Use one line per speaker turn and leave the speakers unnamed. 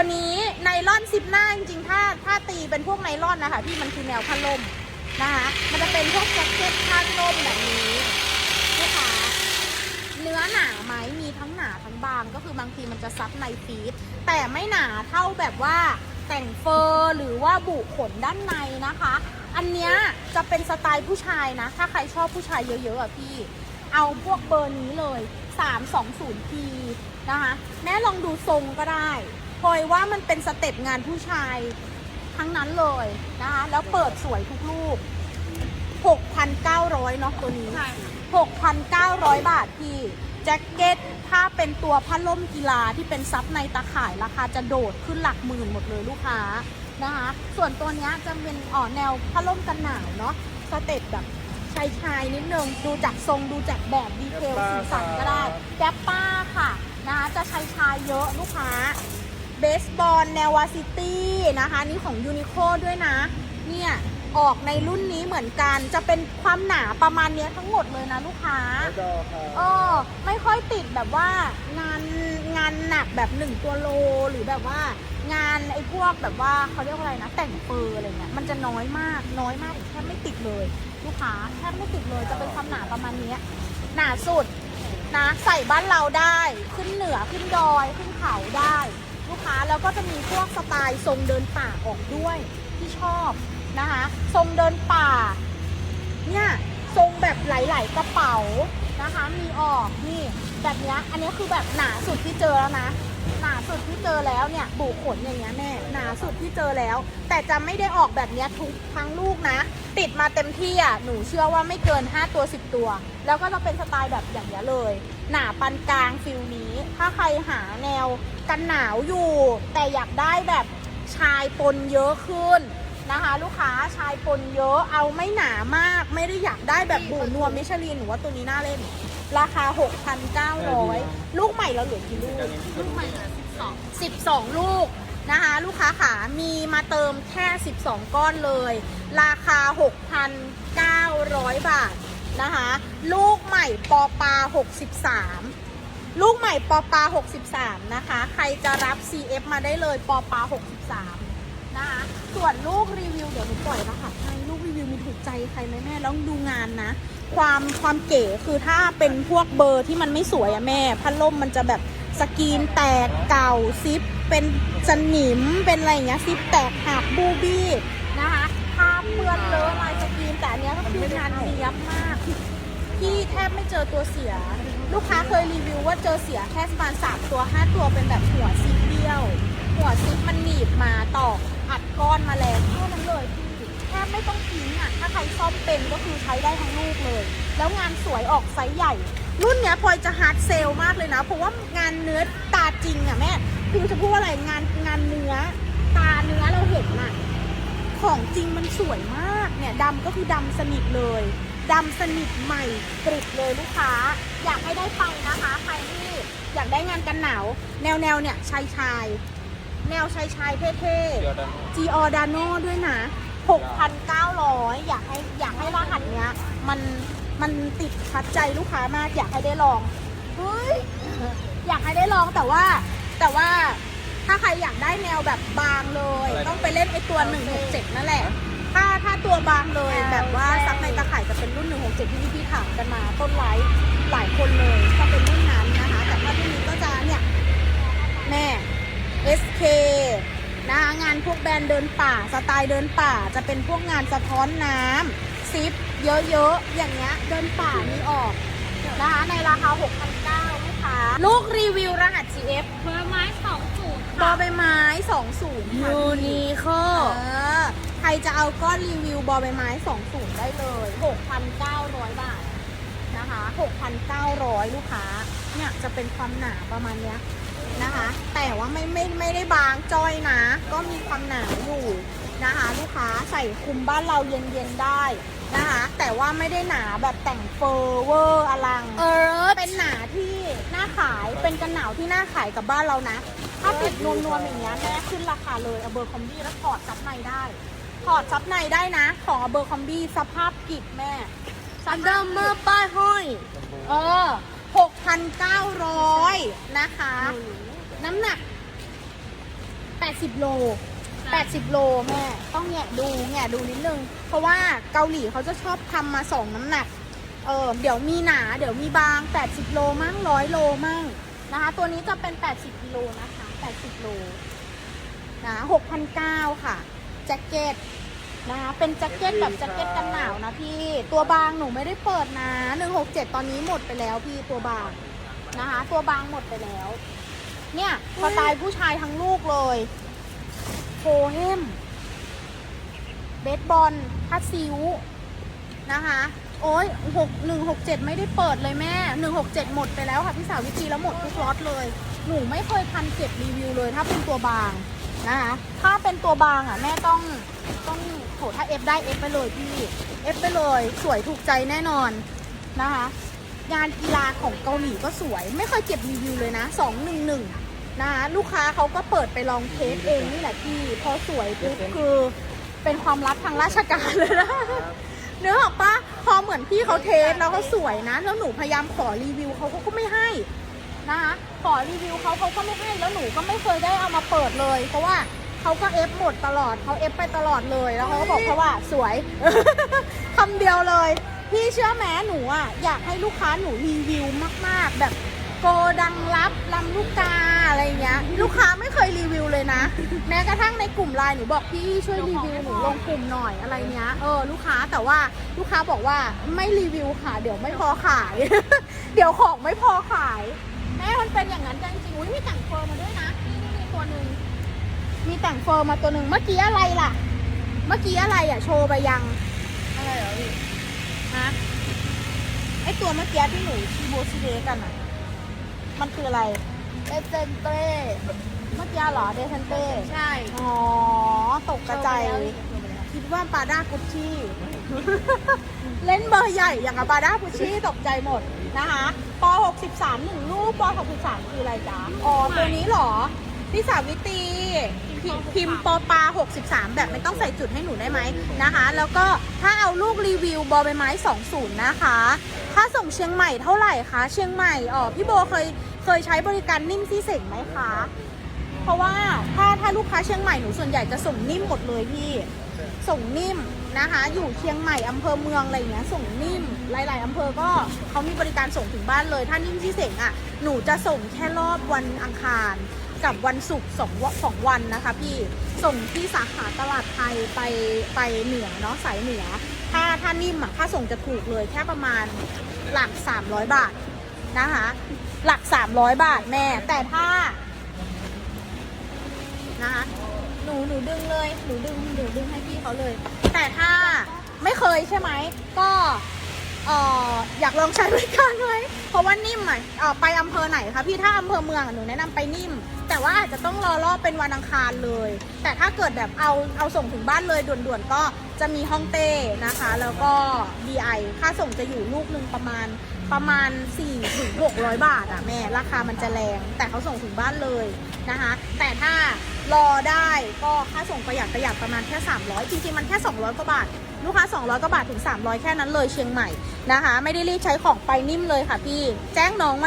ตัวนี้ไนล่อนซิปหน้าจริงๆ ถ้าถ้าตีเป็นพวกไนล่อนนะคะพี่มันคือแนวพัดลมนะคะมันจะเป็นพวกแจ็คเก็ตพัดลมแบบนี้ลูกค้าเนื้อหนาไหมมีทั้งหนาทั้งบางก็คือบางทีมันจะซับในฟีดแต่ไม่หนาเท่าแบบว่าแต่งเฟอร์หรือว่าบุขนด้านในนะคะ อันเนี้ยจะเป็นสไตล์ผู้ชายนะ ถ้าใครชอบผู้ชายเยอะๆอะพี่ เอาพวกเบอร์นี้เลย 320P นะคะ แม่ลองดูทรงก็ได้ พลอยว่ามันเป็นสเต็ปงานผู้ชายทั้งนั้นเลยนะคะ แล้วเปิดสวยทุกรูป 6,900เนาะตัวนี้
ใช่ค่ะ
6,900 บาทพี่แจ็คเก็ตถ้าเป็นตัวพัดลมกีฬาที่เป็นซับในตาข่ายราคาจะโดดขึ้นหลักหมื่นหมดเลยลูกค้านะคะ ส่วนตัวเนี้ยจะเป็นอ่อแนวพัดลมกันหนาวเนาะสเต็ปแบบชายชายๆนิดนึงดูจากทรงดูจากแบบดีเทลสีสันก็ได้แกปป้าค่ะนะคะจะชายชายๆเยอะลูกค้า เบสบอลแนววาซิตี้นะคะนี่ของยูนิโคด้วยนะ เนี่ยออกในรุ่นนี้เหมือนกัน จะเป็นความหนาประมาณเนี้ยทั้งหมดเลยนะลูกค้า
ดอครับ
เออไม่ค่อยติดแบบว่างานงานหนักแบบหนึ่งตัวโล หรือแบบว่างานไอ้พวกแบบว่าเขาเรียกว่าอะไรนะ แต่งเฟอร์อะไรเงี้ยมันจะน้อยมากน้อยมากแทบไม่ติดเลย ลูกค้าแทบไม่ติดเลยจะเป็นความหนาประมาณเนี้ยหนาสุดนะใส่บ้านเราได้ขึ้นเหนือขึ้นดอยขึ้นเขาได้ ลูกค้าแล้วก็จะมีพวกสไตล์ทรงเดินป่าออกด้วยที่ชอบนะคะ ทรงเดินป่า เนี่ยทรงแบบไหลๆกระเป๋านะคะ มีออกนี่แบบนี้อันนี้คือแบบหนาสุดที่เจอแล้วนะ หนาสุดที่เจอแล้วเนี่ยบุขนอย่างเงี้ยแม่หนาสุดที่เจอแล้ว แต่จะไม่ได้ออกแบบเนี้ยทุกทั้งลูกนะ ติดมาเต็มที่อะหนูเชื่อว่าไม่เกิน 5 ตัว 10 ตัว แล้วก็จะเป็นสไตล์แบบอย่างเงี้ยเลย หนาปานกลางฟิลนี้ ถ้าใครหาแนวกันหนาวอยู่ แต่อยากได้แบบชายปนเยอะขึ้นนะคะ ลูกค้าชายปนเยอะเอาไม่หนามาก ไม่ได้อยากได้แบบบูนวมมิชลินหนูว่าตัวนี้น่าเล่น ราคา 6,900 ลูกใหม่เราเหลือกี่ลูก
ลูกใหม่เหลือสิบสอง
12 ลูกนะคะ ลูกค้าขามีมาเติมแค่ 12 ก้อนเลย ราคา 6,900 บาทนะคะ ลูกใหม่ปอปา 63 ลูกใหม่ปอปา 63 นะคะ ใครจะรับ CF มาได้เลยปอปา 63 นะคะ ส่วนลูกรีวิวเดี๋ยวหนูปล่อยรหัสให้ลูกรีวิวมีถูกใจใครไหมแม่ล้วดูงานนะ ความความเก๋คือถ้าเป็นพวกเบอร์ที่มันไม่สวยอะแม่พัดลมมันจะแบบสกรีนแตกเก่าซิปเป็นสนิมเป็นอะไรอย่างเงี้ยซิปแตกหักบูบี้นะคะภาพเปื้อนเลอะลายสกรีนแต่อันเนี้ยก็คืองานเนียบมากพี่แทบไม่เจอตัวเสีย ลูกค้าเคยรีวิวว่าเจอเสียแค่ประมาณสามตัวห้าตัวเป็นแบบหัวซิปเบี้ยว หัวซิปมันหนีบมาตอกอัดก้อนมาแล้วแค่นั้นเลยพี่ ไม่ต้องทิ้งอะ ถ้าใครซ่อมเป็นก็คือใช้ได้ทั้งลูกเลย แล้วงานสวยออกไซส์ใหญ่ รุ่นเนี้ยพลอยจะฮาร์ดเซลมากเลยนะ เพราะว่างานเนื้อตาจริงอะแม่พี่จะพูดว่าอะไรงานงานเนื้อ ตาเนื้อเราเห็นอะ ของจริงมันสวยมากเนี่ยดำก็คือดำสนิทเลยดำสนิทใหม่กริบเลยลูกค้า อยากให้ได้ไปนะคะ ใครที่อยากได้งานกันหนาว แนวแนวๆเนี่ยชายชายๆแนวชายชายๆเท่
เดียวดัน
ๆ g o d a n o ด้วยนะ 6,900 อยากให้อยากให้รหัสเนี้ย มันมันติดทัดใจลูกค้ามากอยากให้ได้ลองเฮ้ยอยากให้ได้ลองแต่ว่า แต่ว่าถ้าใครอยากได้แนวแบบบางเลย ต้องไปเล่นไอตัว 167 นั่นแหละ ถ้าถ้าตัวบางเลยแบบว่าซักในตะข่ายจะเป็นรุ่น 167 ที่พี่ๆถามกันมาต้นไว้หลายคนเลยถ้าเป็นรุ่นนั้นนะคะ แต่ถ้ารุ่นนี้ก็จะเนี่ย แม่ SK นะคะงานพวกแบรนด์เดินป่าสไตล์เดินป่าจะเป็นพวกงานสะท้อนน้ำซิปเยอะๆ อย่างเงี้ยเดินป่ามีออกนะคะในราคา 6,900ลูกค้าลูกรีวิวรหัส GF
เบอร์ไม้สองศูนย์
บอใบไม้ 20ค่ะ
ยูนิโค
เออใครจะเอาก้อนรีวิวบอใบไม้ 20 ได้เลย 6,900 บาทนะคะ 6,900 ลูกค้าเนี่ยจะเป็นความหนาประมาณเนี้ย นะคะ แต่ว่าไม่ไม่ไม่ได้บางจ้อยนะ ก็มีความหนาอยู่นะคะ ลูกค้าใส่คลุมบ้านเราเย็นๆได้นะคะ แต่ว่าไม่ได้หนาแบบแต่งเฟอร์เวอร์อลัง
เออ
เป็นหนาที่น่าขายเป็นกันหนาวที่น่าขายกับบ้านเรานะ ถ้าติดนวลๆอย่างเงี้ยแม่ขึ้นราคาเลยอเบอร์คอมบี้แล้วถอดซับในได้ถอดซับในได้นะ ของอเบอร์คอมบี้สภาพกิบแม่
อันเดอร์เมอร์ป้ายห้อย
เออ หกพันเก้าร้อยนะคะ น้ำหนัก 80 โล 80 โลแม่ ต้องแงะดูแงะดูนิดนึง เพราะว่าเกาหลีเขาจะชอบทำมาสองน้ำหนัก เออเดี๋ยวมีหนา เดี๋ยวมีบาง 80 โลมั่งร้อยโลมั่งนะคะ ตัวนี้จะเป็น 80กิโลนะคะ 80 โลนะ6,900 ค่ะ แจ็คเก็ต นะคะเป็นแจ็คเก็ตแบบแจ็คเก็ตกันหนาวนะพี่ตัวบางหนูไม่ได้เปิดนะ167 ตอนนี้หมดไปแล้วพี่ตัวบางนะคะ ตัวบางหมดไปแล้ว เนี่ยสไตล์ผู้ชายทั้งลูกเลยโฮเฮมเบสบอลพัดซิวนะคะ โอ้ยหกหนึ่งหกเจ็ดไม่ได้เปิดเลยแม่หนึ่งหกเจ็ดหมดไปแล้วค่ะพี่สาววิธีแล้วหมดทุกล็อตเลย หนูไม่เคยทันเก็บรีวิวเลยถ้าเป็นตัวบาง นะคะถ้าเป็นตัวบางอะแม่ต้องต้องโถถ้าเอฟได้เอฟไปเลยพี่เอฟไปเลยสวยถูกใจแน่นอนนะคะงานกีฬาของเกาหลีก็สวย ไม่เคยเก็บรีวิวเลยนะสองหนึ่งหนึ่งนะคะลูกค้าเขาก็เปิดไปลองเทสเองนี่แหละพี่พอสวยปุ๊บคือเป็นความลับทางราชการเลยนะเนื้อออกปะพอเหมือนพี่เขาเทสแล้วเขาสวยนะ แล้วหนูพยายามขอรีวิวเขาเขาก็ไม่ให้ นะคะขอรีวิวเขาเขาก็ไม่ให้แล้วหนูก็ไม่เคยได้เอามาเปิดเลย เพราะว่าเขาก็เอฟหมดตลอดเขาเอฟไปตลอดเลยแล้วเขาก็บอกแค่ว่าสวยคำเดียวเลย พี่เชื่อไหมหนูอะอยากให้ลูกค้าหนูรีวิวมาก ๆ แบบโกดังรับลำลูกกาอะไรเงี้ย ลูกค้าไม่เคยรีวิวเลยนะ แม้กระทั่งในกลุ่มไลน์หนูบอกพี่ช่วยรีวิวหนูลงกลุ่มหน่อยอะไรเงี้ยเออลูกค้าแต่ว่าลูกค้าบอกว่าไม่รีวิวค่ะ เดี๋ยวไม่พอขาย เดี๋ยวของไม่พอขาย แม่มันเป็นอย่างนั้นจริงๆอุ้ยมีแต่งเฟอร์มาด้วยนะนี่นี่มีตัวหนึ่งมีแต่งเฟอร์มาตัวหนึ่งเมื่อกี้อะไรล่ะ เมื่อกี้อะไรอะ โชว์ไปยังอะไรเหรอพี่ฮะไอตัวเมื่อกี้ที่หนูชีโบชิเดกันอะ มันคืออะไรเดเซนเต้เมื่อกี้เหรอเดเซนเต้
ใช่
อ๋อตกกระใจาย คิดว่าปาด้ากุชชี่ เล่นเบอร์ใหญ่อย่างกับปาด้ากุชชี่ตกใจหมดนะคะป63หนึ่งลูกป63คืออะไรจ๊ะอ๋อตัวนี้เหรอพี่สาวิตรีพิพิมพ์ปอปา 63 แบบไม่ต้องใส่จุดให้หนูได้ไหมนะคะ แล้วก็ถ้าเอาลูกรีวิวบอใบไม้ 20 นะคะ ค่าส่งเชียงใหม่เท่าไหร่คะ เชียงใหม่อ๋อพี่โบเคยเคยใช้บริการนิ่มซี่เสงไหมคะ เพราะว่าถ้าถ้าลูกค้าเชียงใหม่หนูส่วนใหญ่จะส่งนิ่มหมดเลยพี่ ส่งนิ่มนะคะ อยู่เชียงใหม่อำเภอเมืองอะไรอย่างเงี้ยส่งนิ่มหลาย ๆอำเภอก็เขามีบริการส่งถึงบ้านเลย ถ้านิ่มที่เสงอะหนูจะส่งแค่รอบวันอังคาร กับวันศุกร์สองวันสองวันนะคะพี่ส่งที่สาขาตลาดไทยไปไปเหนือเนาะสายเหนือ ถ้าถ้านิ่มอะค่าส่งจะถูกเลยแค่ประมาณหลัก 300 บาทนะคะ หลัก 300 บาทแม่แต่ถ้านะคะ หนูหนูดึงเลยหนูดึงหนูดึงให้พี่เขาเลย แต่ถ้าไม่เคยใช่ไหมก็เอออยากลองใช้บริการไหมเพราะว่านิ่มอะเออไปอำเภอไหนคะพี่ถ้าอำเภอเมืองอะหนูแนะนำไปนิ่ม แต่ว่าอาจจะต้องรอรอบเป็นวันอังคารเลย แต่ถ้าเกิดแบบเอาเอาส่งถึงบ้านเลยด่วนๆก็จะมีห้องเต้นะคะ แล้วก็ DI ค่าส่งจะอยู่ลูกหนึ่งประมาณประมาณ 4 ถึง 600 บาทอะแม่ ราคามันจะแรง แต่เขาส่งถึงบ้านเลยนะคะ แต่ถ้า รอได้ก็ค่าส่งประหยัดประหยัดประมาณแค่ 300 จริงๆ มันแค่ 200 กว่าบาท ลูกค้า 200 กว่าบาทถึง 300 แค่นั้นเลยเชียงใหม่นะคะ ไม่ได้รีบใช้ของไปนิ่มเลยค่ะพี่ แจ้งน้องมัน